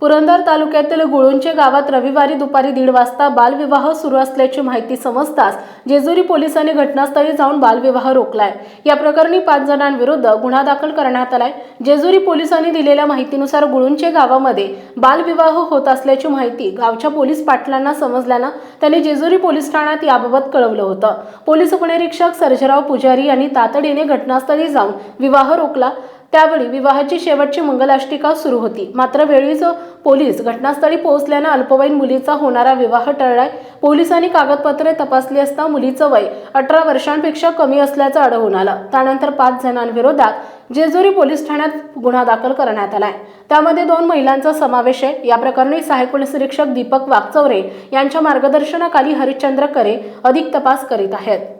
पुरंदर तालुक्यातील गुळुंचे गावात रविवारी दुपारी दीड वाजता बालविवाह सुरू असल्याची माहिती समजताच जेजुरी पोलिसांनी घटनास्थळी जाऊन बालविवाह रोखलाय. या प्रकरणी पाच जणांविरुद्ध गुन्हा दाखल करण्यात आलाय. जेजुरी पोलिसांनी दिलेल्या माहितीनुसार गुळुंचे गावामध्ये बालविवाह होत असल्याची माहिती गावच्या पोलीस पाटलांना समजल्यानं त्यांनी जेजुरी पोलीस ठाण्यात याबाबत कळवलं होतं. पोलीस उपनिरीक्षक सर्जराव पुजारी यांनी तातडीने घटनास्थळी जाऊन विवाह रोखला. त्यावेळी विवाहाची शेवटची मंगलाष्टिका सुरू होती. मात्र वेळीच पोलीस घटनास्थळी पोहोचल्यानं अल्पवयीन मुलीचा होणारा विवाह टळलाय. पोलिसांनी कागदपत्रे तपासली असता मुलीचं वय अठरा वर्षांपेक्षा कमी असल्याचं आढळून आलं. त्यानंतर पाच जणांविरोधात जेजुरी पोलीस ठाण्यात गुन्हा दाखल करण्यात आलाय. त्यामध्ये दोन महिलांचा समावेश आहे. या प्रकरणी सहाय्यक पोलीस निरीक्षक दीपक वागचौरे यांच्या मार्गदर्शनाखाली हरिश्चंद्र करे अधिक तपास करीत आहेत.